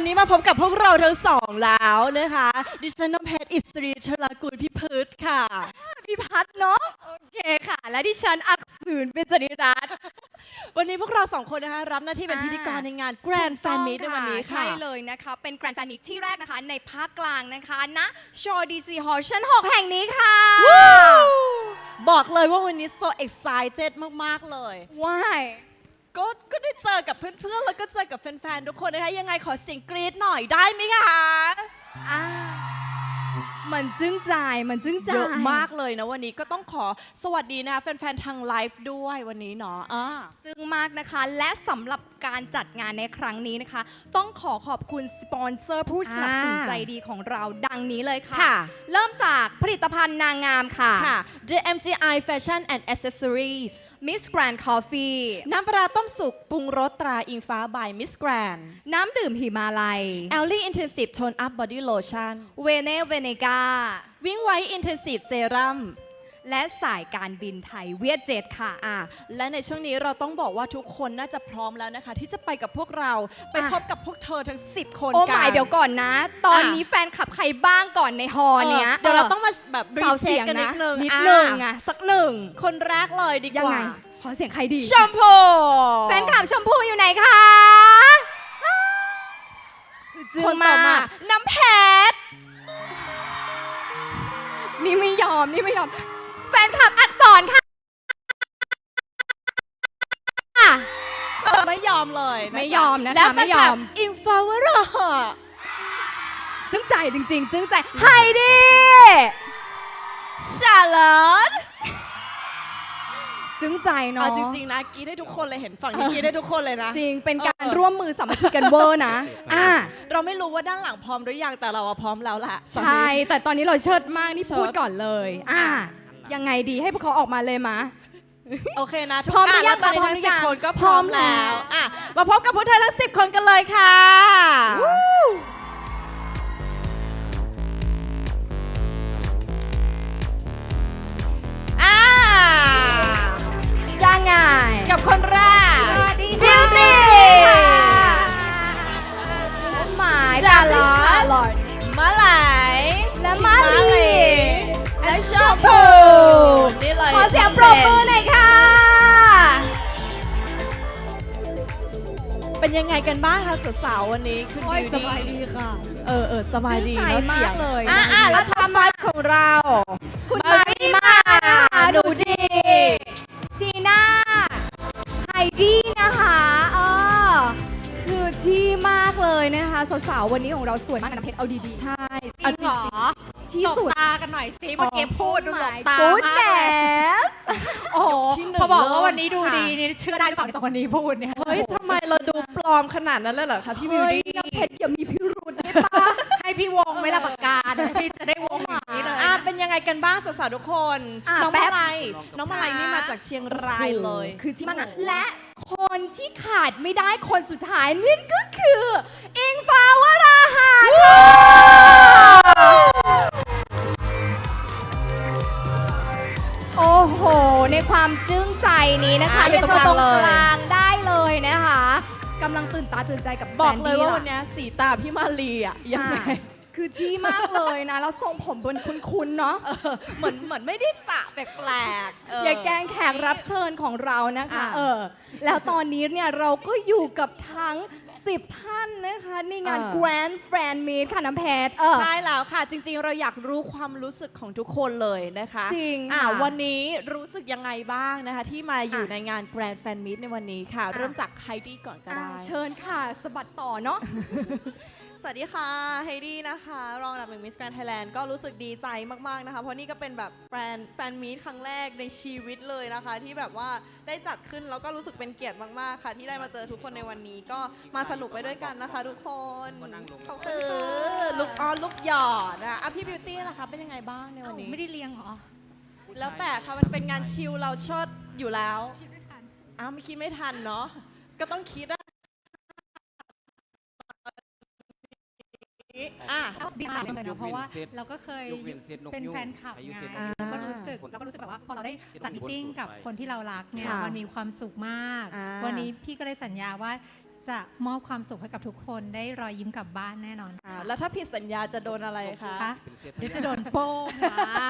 วันนี้มาพบกับพวกเราทั้งสองแล้วนะคะ ดิฉันน้ำเพชรอิสรีชลากุลพิพืชค่ะ พี่พัดเนาะโอเคค่ะ และดิฉันอักษรเป็นจริรัตน์วันนี้พวกเราสองคนนะคะรับหน้าที่เป็นอ่าพิธีกรในงาน Grand Fan Meet ในวันนี้ค่ะ ใช่เลยนะคะ เป็นแกรนด์แฟนมิตที่แรกนะคะ ในภาคกลางนะคะณโชว์ดีซีฮอลชั้น6แห่งนี้ค่ะ บอกเลยว่าวันนี้ so excited มาก ๆ เลยว้าย ก็ก็ได้เจอกับเพื่อนๆ แล้วก็เจอกับแฟนๆ ทุกคนนะคะ ยังไงขอเสียงกรี๊ดหน่อยได้ไหมคะ อ่ามันจึ้งใจายมันจึ้งใจาย เยอะมากเลยนะวันนี้ก็ต้องขอสวัสดีนะคะแฟนๆ ทางไลฟ์ด้วยวันนี้เนาะอ่า จึ้งมากนะคะ และสำหรับการจัดงานในครั้งนี้นะคะ ต้องขอขอบคุณสปอนเซอร์ผู้สนับสนุนอ่า ใจดีของเราดังนี้เลยค่ะ ค่ะ เริ่มจากผลิตภัณฑ์นางงามค่ะ ค่ะ The MGI Fashion and Accessories Miss Grand Coffee น้ำปลาต้มสุกปรุงรสตราอิงฟ้า by Miss Grand น้ำดื่มหิมาลัย e l l y Intensive Tone Up Body Lotion เวเนเวเนกา Wing White Intensive Serum และสายการบินไทยเวียดเจ็ตค่ะ อะ และในช่วงนี้เราต้องบอกว่าทุกคนน่าจะพร้อมแล้วนะคะ ที่จะไปกับพวกเราไปอะพบกับพวกเธอทั้ง 10 คนโอ้กัหมายเดี๋ยวก่อนนะ ตอนนี้แฟนคลับใครบ้างก่อนในฮอเออเนี้ยเดี๋ยวเราต้องมาแบบรีสาวเช็คเสียงกันนินะดนึงนิดนึงอะอะสักหนึ่งคนแรกเลยดียักงไงว่าขอเสียงใครดีชมพูแฟนคลับชมพู่อยู่ไหนคะจึงคนต่อมามากน้ำเพชรนี่ไม่ยอม นี่ไม่ยอม แฟนคลับอักษรค่ะ ไม่ยอมเลยนะคะไม่ยอมนะคะแล้วไม่ยอม อิงฟาวรอจึ้งใจจริงๆ จึ้งใจไฮดีชาลอตจึ้งใจเนาะเอาจริง ๆ นะกรีดให้ทุกคนเลยเห็นฝั่งนี้กรีดให้ทุกคนเลยนะ จริงเป็นการเออร่วมมือสามัคคีกันเวอร์นะอ่าเราไม่รู้ว่าด้านหลังพร้อมหรือยังแต่เราอะพร้อมแล้วแหละตอนใช่นี้แต่ตอนนี้เราเชิดมากนี่เชิดพูดก่อนเลย อ่า ยังไงดีให้พวกเขาออกมาเลยมะโอเคนะทุกพร้อมหรือยังะแล้วตอนนี้พร้อมทั้งหรือยัสิบงคนก็พพร้ร้ออมมแล้วแล้วอะ มาพบกับพวกเธอทั้งสิบคนกันเลยค่ะ อ่าจะไง กับคนแรก สวัสดีบิวตี้หมายชาลอต ชาลอตมะไหลแล งปรบมือหน่อยค่ะ เป็นยังไงกันบ้างคะสาวๆวันนี้คุณโอ้ยบิวสตี้บายดีค่ะ เออเออสบายดีชื่นใจเนอะมากสีงเลย อะอะแล้วท็อปไฟว์ของเราคุณมารีมาหนูดีจีน่าไฮดี้นะคะเออคือที่มากเลยนะคะสาวๆวันนี้ของเราสวยมากนะเพชรเอาดีใช่ๆเอาจริงๆ ที่ตบสุด ตากันหน่อยสิเมื่อกี้พูดดูหลบตากูดมากแกเลยสโอ้โหที่หนึ่งพอบอกว่าเริ่มวันนี้ดูค่ะดีนี่เชื่อได้หรือเปล่าในสองคนนี้พูดเนี่ยๆเฮ้ยทำไมเราดูปลอมขนาดนั้นเลยเหรอคะพี่บิวเฮ้ยตี้ น้ำเพชรอย่ามีพิรุธได้ปะให้พี่วงไหม่ละปากกาเนี่ยพี่จะได้วงอย่างนี้เลย อะเป็นยังไงกันบ้างสาวๆทุกคน อะน้องแป๊มาบ ลัยน้องมาลัยนี่มาจากเชียงรายเลย คือที่มากนะและคนที่ขาดไม่ได้คนสุดท้ายนี่ก็คือ อิงฟ้าวราหะโความจึ้งใจนี้นะคะอะอยู่เรียนตรงเชิญตรงกลางเลยกลางได้เลยนะคะกำลังตื่นตาตื่นใจกับบอกเลยว่าแซวันดี้เนี้ยสีตาพี่มาลีอะยังไงอะคือที่มากเลยนะ แล้วทรงผมบนคุ้นๆเนาะ เออเหมือนเหมือนไม่ได้สระแปลกๆเอย่าแกล้งแขกรับเชิญของเรานะคะ อะ เออ แล้วตอนนี้เนี่ยเราก็อยู่กับทั้ง 10 ท่านนะคะในงาน เออ Grand Fan Meet ค่ะน้ำเพชรเออ ใช่แล้วค่ะ จริง ๆ เราอยากรู้ความรู้สึกของทุกคนเลยนะคะจริงอะค่ะวันนี้รู้สึกยังไงบ้างนะคะ ที่มาอยู่อะในงาน Grand Fan Meet ในวันนี้ค่ะเริ่มจากไฮดี้ก่อนก็อะได้ เชิญค่ะสะบัดต่อเนาะ สวัสดีค่ะไฮดี้นะคะ รองอันดับหนึ่งมิสแกรนด์ไทยแลนด์ก็รู้สึกดีใจมากๆนะคะ เพราะนี่ก็เป็นแบบแฟนแฟนมีตครั้งแรกในชีวิตเลยนะคะ ที่แบบว่าได้จัดขึ้นแล้วก็รู้สึกเป็นเกียรติมากๆค่ะ ที่ได้มาเจอทุกคนในวันนี้ก็มาสนุกไปด้วยกันนะคะ ทุกคนขอบเอคุณค่ะอลุกออนลุกหยอดนะอะพี่บิวตี้ล่ะคะเป็นยังไงบ้างในวันนี้ไม่ได้เลี้ยงเหรอ แล้วแต่ค่ะมันเป็นงานชิลเราเชิดอยู่แล้วอ้าวไม่คิดไม่ทันเนาะก็ต้องคิดอะ อะดีมากเลยนะเพราะว่าเราก็เคยยกเว้นเซตนกเป็นยูงแฟนคลับอายุไงเซตนกอ่าก็รู้สึกเราก็รู้สึกแบบว่าพอเราได้จัดมิทติ้งกับคนที่เรารักเนี่ยค่ะมันมีความสุขมากอ่าวันนี้พี่ก็เลยสัญญาว่าจะมอบความสุขให้กับทุกคนได้รอยยิ้มกลับบ้านแน่นอนอ่าแล้วถ้าผิดสัญญาจะโดนอะไรคะคะเดี๋ยวจะโดนโป้งอะ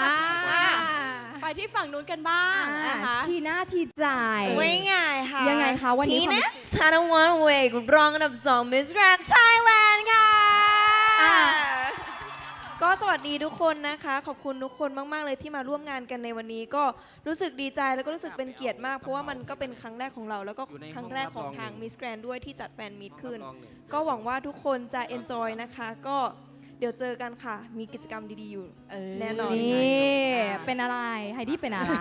ไปที่ฝั่งนู้นกันบ้างอ่านะคะทีน่าทีใจไม่ง่ายค่ะยังไงคะวันนี้ทีความนะธนวัฒน์เวกรองอันดับ2 Miss Grand Thailand ค่ะอะ ก็สวัสดีทุกคนนะคะ ขอบคุณทุกคนมาก ๆ เลยที่มาร่วมงานกันในวันนี้ ก็รู้สึกดีใจแล้วก็รู้สึกเป็นเกียรติมาก เพราะว่ามันก็เป็นครั้งแรกของเรา แล้วก็ครั้งแรกของทาง Miss Grand ด้วยที่จัดแฟนมีตขึ้น ก็หวังว่าทุกคนจะ enjoy นะคะ ก็เดี๋ยวเจอกันค่ะ มีกิจกรรมดีๆอยู่เออแน่นอน นี่เป็นอะไรไฮดี้เป็นอะไร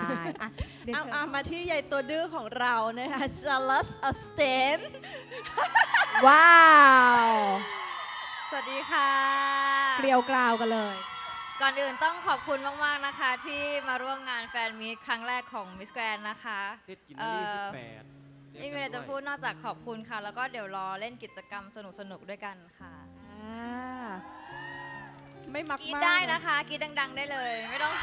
อะเดี๋ยวเอาเชิญเอามาที่ยายตัวดื้อของเรานะคะชาร์ลสอสเตนว้าว สวัสดีค่ะ เกลียวกราวกันเลย ก่อนอื่นต้องขอบคุณมาก ๆ นะคะ ที่มาร่วมงานแฟนมีตครั้งแรกของ Miss Grand นะคะเทศกินบุรีเอ่สิอบแปดไม่มีอะไรจะพูดนอกจากขอบคุณค่ะ แล้วก็เดี๋ยวรอเล่นกิจกรรมสนุกๆด้วยกันค่ะอ่าไม่มักกรีดมากได้นะคะกรีดดัง ๆ ได้เลย ไม่ต้อง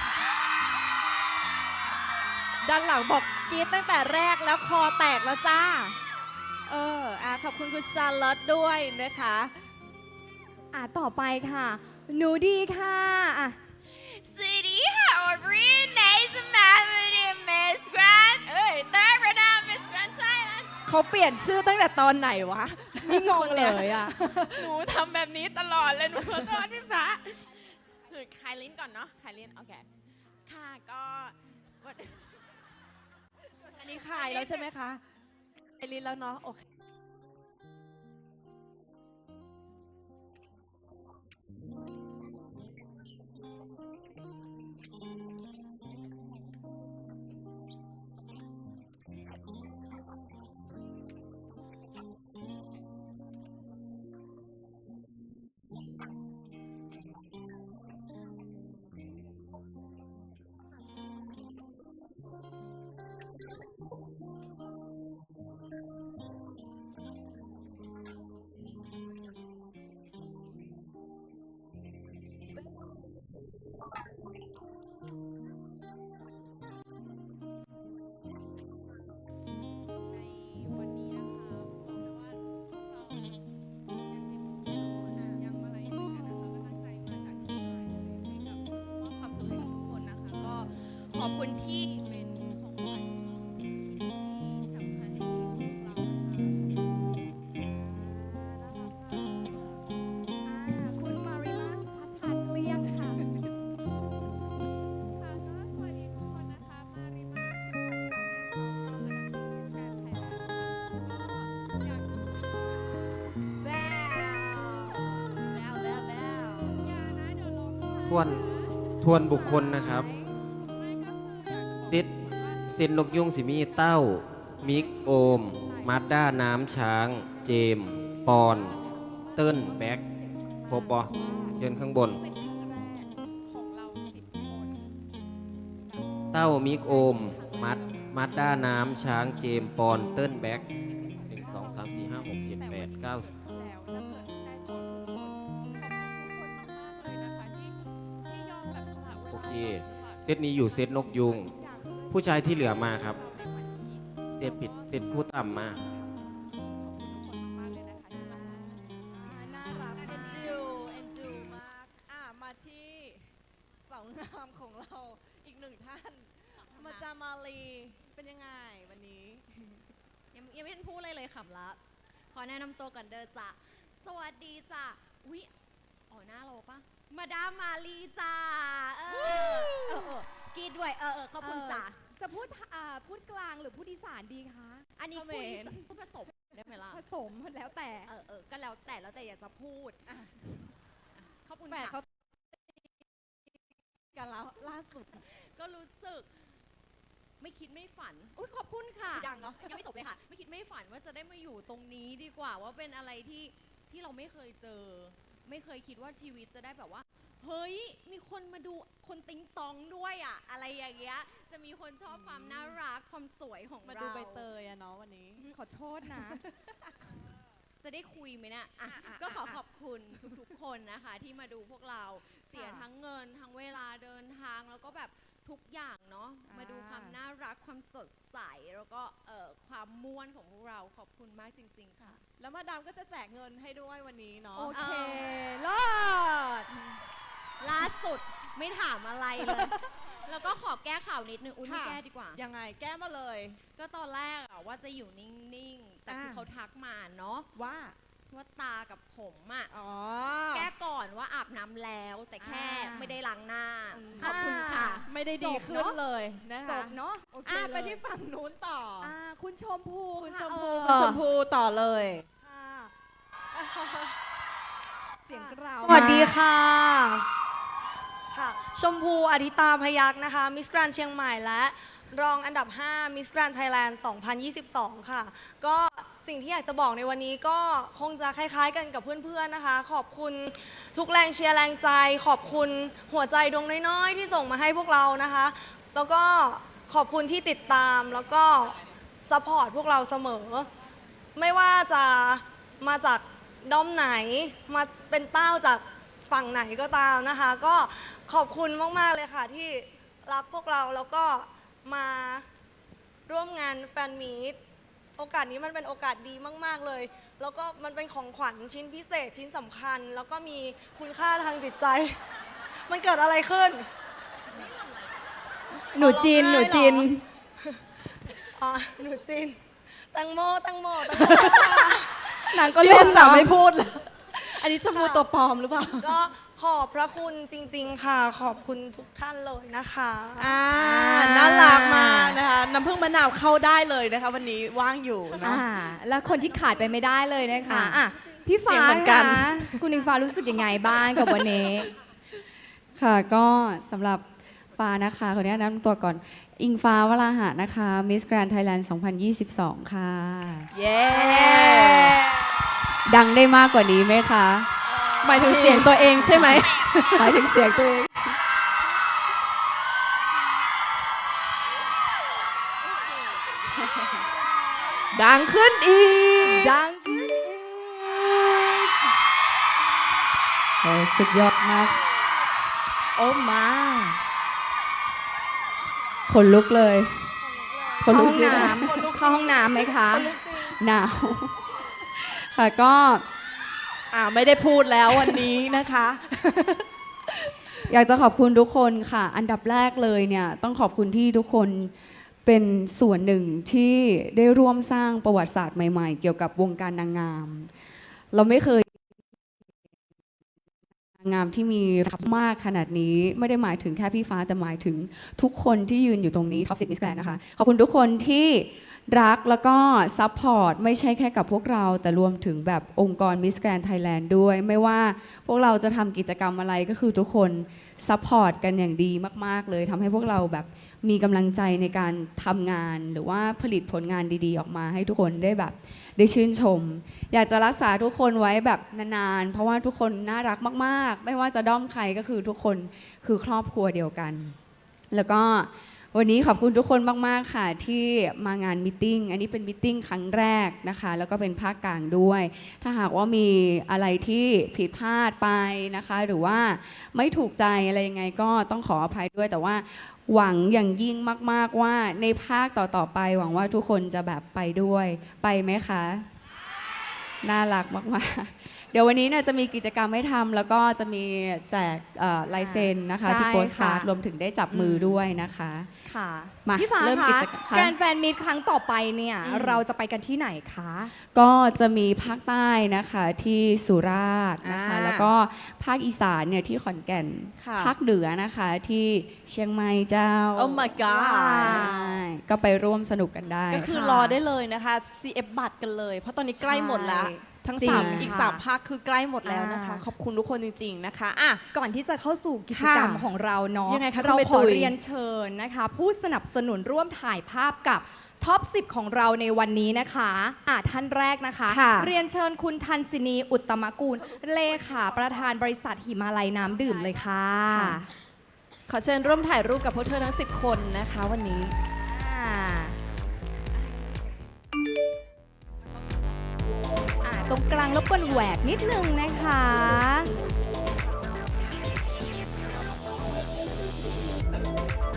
ด้านหลังบอกกรีดตั้งแต่แรกแล้วคอแตกแล้วจ้า เอออะขอบคุณคุณชาร์ลอตด้วยนะคะ อะต่อไปค่ะ หนูดีค่ะอะสวัสดีค่ะออเรียนในสมาร์ทมิสแกรนเอ้ยเตอร์ประดามิสแกรนใช่แล้วเขาเปลี่ยนชื่อตั้งแต่ตอนไหนวะ นี่งงเลยอะ หนูทำแบบนี้ตลอดเลยหนูขอโทษพี่ฟ้าคือคลายลิ้นก่อนเนาะคลายลิ้นโอเค ค่ะก็วันอันนี้คลายแล้วใช่ไหมคะคลายลิ้นแล้วเนาะโอเค คุณที่เป็นของขวัญชิ้นที่สำคัญที่สุดของเรานะคะคุณมาริมาพัฒนาเกลี้ยงค่ะ ค่ะก็สวัสดีทุกคนนะคะ มาริมาสุขสันต์วันเกิดนะคะก็อยากแววแววแววอย่านะเดี๋ยวร้องไห้ทวนทวนบุคคลนะครับ ซิดซินนกยุงสิมีเต้า มิกโอม มาด้าน้ำช้าง เจม ปอน เติ้ลแบ็คครบบอเชิญข้างบน เต้ามิกโอม มัดมาด้าน้ำช้างเจม ปอน เติ้ลแบ็คหนึ่งสองสามสี่ห้าหกเจ็ดแปดเก้าแล้วจะเกิดได้ผลทุกคนขอบคุณทุกคนมากๆเลยนะคะที่ที่ยอมแบบสละเวลาโอเค เซตนี้อยู่เซตนกยุง ผู้ชายที่เหลือมาครับเซตปิดเซตผู้ต่ำมาน่ารักเอ็นจูเอ็นจูมากอะมาที่สาวงามของเราอีกหนึ่งท่าน มาจามาลีเป็นยังไงวันนี้ ยังยังไม่ทันพูดเลยเลยขำละขอแนะนำตัวก่อนเด้อจ้ะสวัสดีจ้ะอุ๊ยอ๋อหน้าเราปะมาดามมาลีจ้าเออเออเออกรีดด้วยเออเออขอบคุณจ้ะ จะพูดอ่าพูดกลางหรือพูดอีสานดีคะ อันนี้เขมพูดรอีสานพูดผสมได้ไหมล่ะผสมแล้วแต่ เออเออก็แล้วแต่แล้วแต่อยากจะพูดอะขอบคุณแหมค่ะเขากันแล้วล่าสุด ก็รู้สึก ไม่คิดไม่ฝันอุ้ยขอบคุณค่ะดังเนอะยังไม่จบเลยค่ะ ไม่คิดไม่ฝันว่าจะได้มาอยู่ตรงนี้ดีกว่า ว่าเป็นอะไรที่ที่เราไม่เคยเจอ ไม่เคยคิดว่าชีวิตจะได้แบบว่า เฮ้ย มีคนมาดูคนติ๊งตองด้วยอะอะไรอย่างเงี้ย จะมีคนชอบความน่ารักความสวยของมาเราดูใบเตยอะเนาะวันนี้ ขอโทษนะ จะได้คุยไหมเนะอะก็ขอขอบคุณทุกๆคนนะคะ ที่มาดูพวกเราเสียทั้งเงิน ทั้งเวลาเดินทางแล้วก็แบบทุกอย่างเนาะมาดูความน่ารักความสดใส แล้วก็เอ่อความม่วนของพวกเราขอบคุณมากจริง ๆ ค่ะ แล้วมาดามก็จะแจกเงินให้ด้วยวันนี้เนาะโอเคเลิศ ล่าสุดไม่ถามอะไรเลย แล้วก็ขอแก้ข่าวนิดนึงอุ้ยไม่ค่ะแก้ดีกว่า ยังไงแก้มาเลย ก็ตอนแรกอะว่าจะอยู่นิ่งๆ แต่คืออ่าเขาทักมาเนาะว่าว่าตากับผมอะอ๋อ แก้ก่อนว่าอาบน้ำแล้วแต่แค่อ่าไม่ได้ล้างหน้าอืมขอบคุณค่ะ ไม่ได้ดีจบขึ้เนนอะเลยนะจคะบเนาะโอเคอะเลยไปที่ฝั่งนู้นต่อออ่าคุณชมพูคุณะชมเอพูอคุณชมพูต่อเลยเสียงกราวสวัสดีมากค่ะ ค่ะ ชมพูอธิตาพยักษ์นะคะ มิสแกรนเชียงใหม่และรองอันดับ5มิสแกรนไทยแลนด์2022 ค่ะ ก็สิ่งที่อยากจะบอกในวันนี้ก็คงจะคล้ายๆกันกับเพื่อนๆนะคะ ขอบคุณทุกแรงเชียร์แรงใจ ขอบคุณหัวใจดวงน้อยๆ ที่ส่งมาให้พวกเรานะคะ แล้วก็ขอบคุณที่ติดตามแล้วก็ซัพพอร์ตพวกเราเสมอ ไม่ว่าจะมาจากด้อมไหน มาเป็นเต้าจากฝั่งไหนก็ตามนะคะ ก็ ขอบคุณมาก ๆ เลยค่ะ ที่รักพวกเราแล้วก็มาร่วมงานแฟนมีตโอกาสนี้มันเป็นโอกาสดีมาก ๆ เลย แล้วก็มันเป็นของขวัญชิ้นพิเศษชิ้นสำคัญ แล้วก็มีคุณค่าทางจิตใจ มันเกิดอะไรขึ้น หนูจินหนูจินอ๋อ หนูจินแตังโมแตังโมแตังโมนางก็เรีเล่ยนนสาเนาะไม่พูดเลยอันนี้ชมพูตัวปลอมหรือเปล่า ก็ข อบพระคุณจริง ๆ ค่ะ ขอบคุณทุกท่านเลยนะคะ อ่าน่ารักมากนะคะน้ำผึ้งมะนาวเข้าได้เลยนะคะ วันนี้ว่างอยู่เนาะ อ่าแล้วคนที่ขาดไปไม่ได้เลยนะคะอะอะพี่เสีฟ้ายงเหมือนกัน คะคุณอิงฟ้ารู้สึกยังไงบ้างกับวันนี้ ค่ะก็สำหรับฟ้านะคะขออนุญาตแนะนำตัวก่อน อิงฟ้าวราหะนะคะ Miss Grand Thailand 2022 ค่ะ เย้ ดังได้มากกว่านี้ไหมคะ หมายถึงเสียงตัวเองใช่ไหม หมายถึงเสียงตัวเอง ดังขึ้นอีก ดังขึ้นอีกโอ้สุดยอดมาก โอ้มาขนลุกเลยเข้าห้องจริน้ำเข้าห้องน้ำไหมคะ หนาว ค่ะก็ อ่าไม่ได้พูดแล้ววันนี้นะคะ อยากจะขอบคุณทุกคนค่ะ อันดับแรกเลยเนี่ยต้องขอบคุณที่ทุกคนเป็นส่วนหนึ่งที่ได้ร่วมสร้างประวัติศาสตร์ใหม่ ๆ เกี่ยวกับวงการนางงาม เราไม่เคยนางงามที่มีรับมากขนาดนี้ไม่ได้หมายถึงแค่พี่ฟ้าแต่หมายถึงทุกคนที่ยืนอยู่ตรงนี้ท็อปสิบมิสแกรนนะคะ ขอบคุณทุกคนที่ รักแล้วก็ซัพพอร์ตไม่ใช่แค่กับพวกเรา แต่รวมถึงแบบองค์กรมิสแกรนไทยแลนด์ด้วย ไม่ว่าพวกเราจะทำกิจกรรมอะไรก็คือทุกคนซัพพอร์ตกันอย่างดีมาก ๆ เลยทำให้พวกเราแบบมีกำลังใจในการทำงาน หรือว่าผลิตผลงานดีๆ ออกมาให้ทุกคนได้แบบได้ชื่นชม อยากจะรักษาทุกคนไว้แบบนานๆ เพราะว่าทุกคนน่ารักมาก ๆ ไม่ว่าจะด้อมใครก็คือทุกคนคือครอบครัวเดียวกัน แล้วก็ วันนี้ขอบคุณทุกคนมาก ๆ ค่ะ ที่มางานมิทติ้งอันนี้เป็นมิทติ้งครั้งแรกนะคะ แล้วก็เป็นภาคกลางด้วย ถ้าหากว่ามีอะไรที่ผิดพลาดไปนะคะ หรือว่าไม่ถูกใจอะไรยังไงก็ต้องขออภัยด้วยแต่ว่าหวังอย่างยิ่งมาก ๆ ว่าในภาคต่อ ๆ ไป หวังว่าทุกคนจะแบบไปด้วยไปไหมคะ น่ารักมาก ๆ ดี๋ยววันนี้เนี่ยจะมีกิจกรรมให้ทำแล้วก็จะมีแจกเอ่อลายเซ็นนะคะใช่ที่โปสการ์ดค่ะรวมถึงได้จับมือด้วยนะคะ ค่ะมาพี่ฟ้าเริ่มคะกิจกรรมแกรนด์แฟนมีตครั้งต่อไปเนี่ยเราจะไปกันที่ไหนคะ ก็จะมีภาคใต้นะคะที่สุราษฎร์นะคะ อ่าแล้วก็ภาคอีสานเนี่ยที่ขอนแก่น ค่ะ ภาคเหนือนะคะที่เชียงใหม่เจ้า Oh my god ใช่ก็ไปร่วมสนุกกันได้ ก็คือรอได้เลยนะคะ CF บัตรกันเลย เพราะตอนนี้ใกล้หมดแล้ว ทั้งจริงสามอีกค่ะสามภาคคือใกล้หมดแล้วนะคะ อ่า ขอบคุณทุกคนจริง ๆ นะคะอะ ก่อนที่จะเข้าสู่กิจกรรมค่ะของเราเนาะยังไงคะเราคุณใบขตุอย เรียนเชิญนะคะ ผู้สนับสนุนร่วมถ่ายภาพกับท็อป 10 ของเราในวันนี้นะคะอะท่านแรกนะคะ ค่ะ เรียนเชิญคุณทันสินีอุตตมกูล เลขาประธานบริษัทหิมาลัยน้ำดื่มเลยค่ะ ขอเชิญร่วมถ่ายรูปกับพวกเธอทั้ง 10 คนนะคะ วันนี้ ตรงกลางแล้วนแหวกนิดนึงนะคะ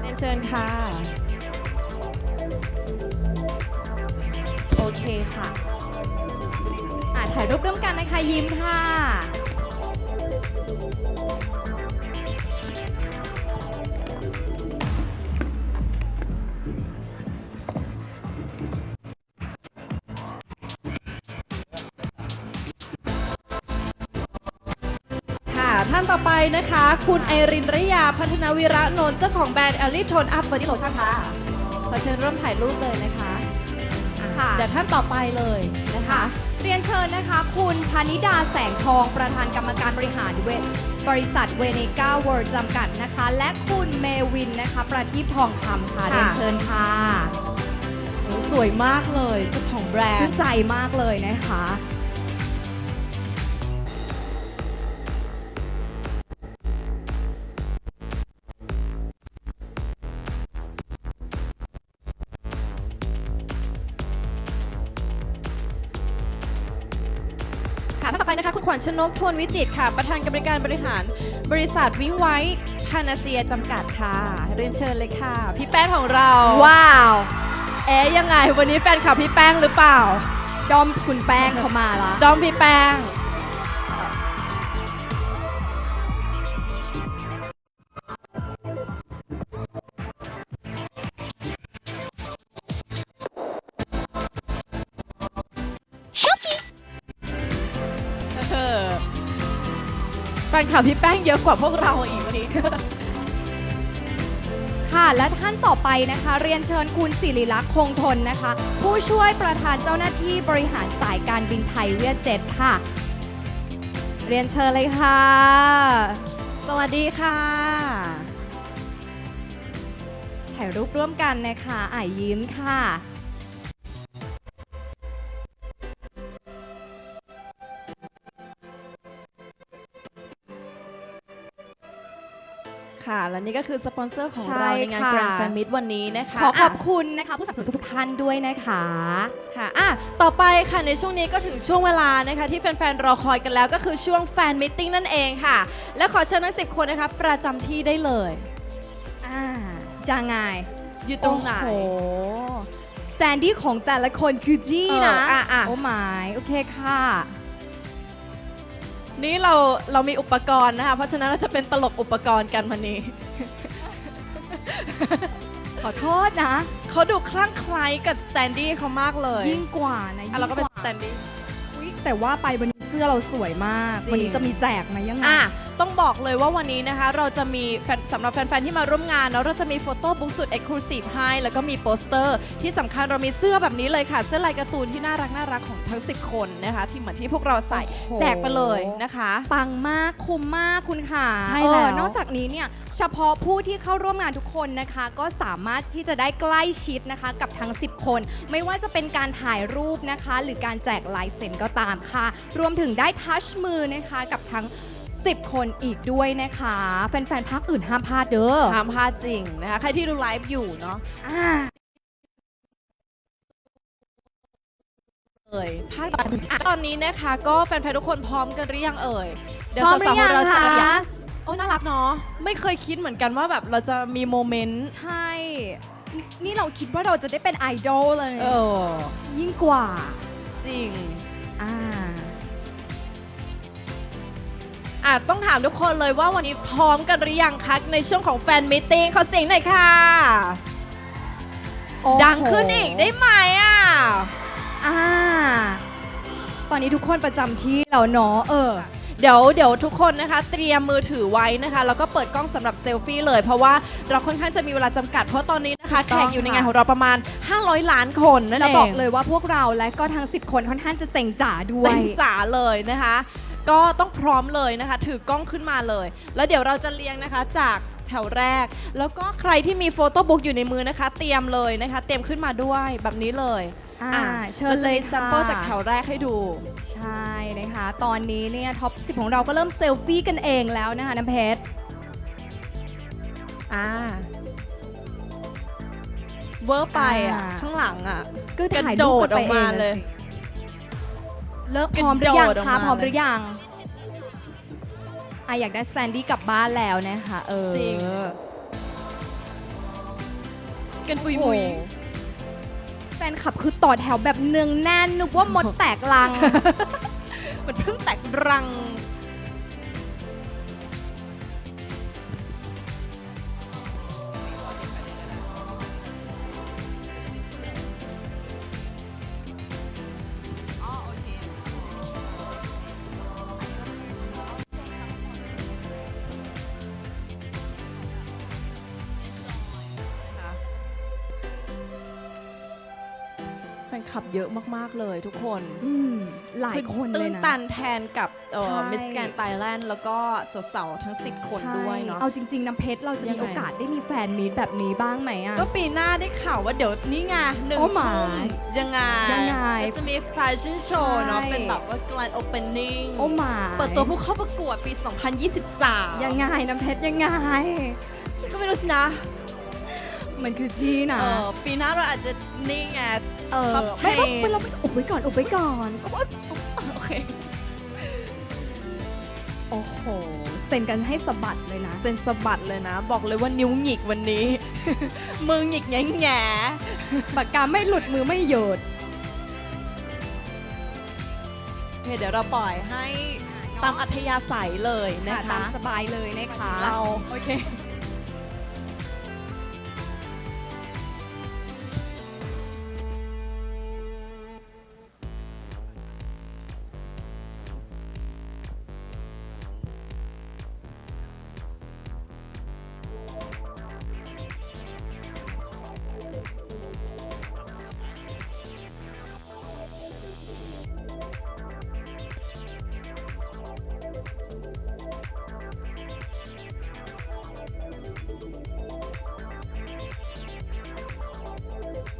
เรียนเชิญค่ะ โอเคค่ะอะถ่ายรูปร่วมกันนะคะยิ้มค่ะ นต่อไปนะคะ คุณไอรินริยาพัฒนาวีระนนท์เจ้าของแบรนด์ e l i t o n Up Body Lotion ค่ะขอเชิญร่วมถ่ายรูปเลยนะคะค่ะเดี๋ยวท่านต่อไปเลยนะคะ เรียนเชิญนะคะ คุณพานิดาแสงทองประธานกรรมการบริหารเวบริษัทเวเนก้าเวิร์จำกัดนะคะ และคุณเมวินนะคะ ประทีปทองคำค่ะค่ะเรียนเชิญค่ะสวยมากเลยเจ้าของแบรนชื่นด์ใจมากเลยนะคะานต่อไปนะคะคุณขวัญชนกทวนวิจิตรค่ะ ประธานกรรมการบริหารบริษัทวิ่งไว้พานาเซียจำกัดค่ะ เรียนเชิญเลยค่ะ พี่แป้งของเรา ว้าว เอ๊ยยังไง วันนี้แฟนคลับพี่แป้งหรือเปล่า ดอมคุณแป้งเข้ามาละดอมพี่แป้ง นคลับพี่แป้งเยอะกว่าพวกเราอีกวันนี้ ค่ะ และท่านต่อไปนะคะ เรียนเชิญคุณสิริลักษณ์คงทนนะคะ ผู้ช่วยประธานเจ้าหน้าที่บริหารสายการบินไทยเวียดเจ็ตค่ะ เรียนเชิญเลยค่ะ สวัสดีค่ะ ถ่ายรูปร่วมกันนะคะอ่ายยิ้มค่ะ ค่ะ และนี่ก็คือสปอนเซอร์ของใช่เราในงานค่ะ Grand Fan Meet วันนี้นะคะขอขอบะคุณนะคะ ผู้สนับสนุนทุกๆท่านด้วยนะคะค่ะอะต่อไปค่ะในช่วงนี้ก็ถึงช่วงเวลานะคะ ที่แฟนๆรอคอยกันแล้วก็คือช่วงแฟนมิทติ้งนั่นเองค่ะ และขอเชิญทั้ง10คนนะคะประจำที่ได้เลย อ่าจะไงอยู่ตรงไหน โอ้โหสแตนดี้ของแต่ละคนคือจี้นะ เอออะอะ โอ้หมายโอเคค่ะ นี่เราเรามีอุปกรณ์นะคะ เพราะฉะนั้นเราจะเป็นตลกอุปกรณ์กันวันนี้ ขอโทษนะ เขาดูคลั่งไคล้กับสแตนดี้เขามากเลยยิ่งกว่านะอะเราก็เป็นยิ่งสแตนดี้อุ๊ยแต่ว่าไปวันนี้เสื้อเราสวยมากจริงวันนี้จะมีแจกไหมยังไงอะ ต้องบอกเลยว่าวันนี้นะคะ เราจะมีแฟนสำหรับแฟน ๆ ที่มาร่วมงานเนาะเราจะมีโฟโต้บุ๊กสุดเอ็กซ์คลูซีฟให้ แล้วก็มีโปสเตอร์ ที่สำคัญเรามีเสื้อแบบนี้เลยค่ะ เสื้อลายการ์ตูนที่น่ารักน่ารักของทั้ง 10 คนนะคะ ที่เหมือนที่พวกเราใส่โอ้โห แจกไปเลยนะคะ ปังมากคุ้มมากคุณค่ะใช่เออแล้วนอกจากนี้เนี่ยเฉพาะผู้ที่เข้าร่วมงานทุกคนนะคะ ก็สามารถที่จะได้ใกล้ชิดนะคะ กับทั้ง 10 คน ไม่ว่าจะเป็นการถ่ายรูปนะคะ หรือการแจกลายเซ็นก็ตามค่ะ รวมถึงได้ทัชมือนะคะ กับทั้ง 10 คนอีกด้วยนะคะ แฟนๆพักอื่นห้ามพลาดเด้อห้ามพลาดจริงนะคะ ใครที่ดูไลฟ์อยู่เนาะอ่าเอ่ยภาคตอนอะตอนนี้นะคะก็แฟนๆทุกคนพร้อมกันหรือยังเอ่ยเดี๋ยวพร้อมหรืสาวอๆขยัองงเราจะคะอยากโอ้น่ารักเนาะไม่เคยคิดเหมือนกันว่าแบบเราจะมีโมเมนต์ใช่ นี่เราคิดว่าเราจะได้เป็นไอดอลเลย เออยิ่งกว่าจริง อ่า อะต้องถามทุกคนเลยว่าวันนี้พร้อมกันหรือยังคะในช่วงของแฟนมิทติ้งเขาเสียงหน่อยค่ะ โอ้โหดังขึ้นอีกได้ไหมอะ อ่า ตอนนี้ทุกคนประจำที่แล้วเนาะเออ เดี๋ยวเดี๋ยวทุกคนนะคะ เตรียมมือถือไว้นะคะ แล้วก็เปิดกล้องสำหรับเซลฟี่เลย เพราะว่าเราค่อนข้างจะมีเวลาจำกัด เพราะตอนนี้นะคะ ถูกต้องแขกอยู่ในค่ะงานของเราประมาณ 500 ล้านคนนั่นเองเราบอกเลยว่าพวกเราและก็ทั้ง 10 คนค่อนข้างจะเจ๋งจ๋าด้วยเป็นจ๋าเลยนะคะ ก็ต้องพร้อมเลยนะคะ ถือกล้องขึ้นมาเลย แล้วเดี๋ยวเราจะเรียงนะคะจากแถวแรก แล้วก็ใครที่มีโฟโต้บุ๊กอยู่ในมือนะคะ เตรียมเลยนะคะ เตรียมขึ้นมาด้วยแบบนี้เลยอ่าอะเชิญเลยราจะมีแซมเปิลจากแถวแรกให้ดู ใช่นะคะ ตอนนี้เนี่ยท็อป10ของเราก็เริ่มเซลฟี่กันเองแล้วนะคะน้ำเพชรอ่าเวอร์ไปอะอ่าข้างหลังอะก็กระถ่ายโดรูปดกันอไปอกมาเงเลยสิ เลิกพร้อมหรือยังกระโดดออกคะมาพร้อมหเลยรือยังอะอยากได้แซนดี้กลับบ้านแล้วนะคะเออจริง กันปุยมุย แฟนคลับคือต่อแถวแบบเนืองแน่นนึกว่ามดแตกลัง มันเพิ่งแตกรัง เยอะมาก ๆ เลยทุกคนอืมหลายคนเลตื้ยนนะ ตันแทนกับใช่ มิสแกนไ h แลนด์แล้วก็สาวๆทั้ง 10 คนด้วยเนาะ ใช่เอาจริง ๆน้ำเพชรเราจะยัมีงไง โอกาสได้มีแฟนมีตแบบนี้บ้างไหมอะ ก็ปีหน้าได้ข่าวว่าเดี๋ยวนี่ไงหนึ่งโอ้ทุ่ my มยังไงยังไงก็จะมีแฟชั่นโชว์เนาะ ใช่ เป็นแบบว่า grand opening โอ้หมาเปิดตัวผู้เข้าประกวดปี 2023ยังไงน้ำเพชรยังไง ก็ไม่รู้สินะ มันคือที่นะ เออปีหน้าเราอาจจะนี่ไง เออ top ไม่ไม่ 10 เราไม่อุบไว้ก่อนอุบไว้ก่อนโอเค โอ้โห เซ็นกันให้สะบัดเลยนะ เซ็นสะบัดเลยนะ บอกเลยว่านิ้วหงิกวันนี้ มือหงิกแง่แง่ปากกาไม่หลุดมือไม่หยุดโอเคเดี๋ยวเราปล่อยให้ตามอัธยาศัยเลยนะค่ะคะตามสบายเลยนะคะ เรา โอเค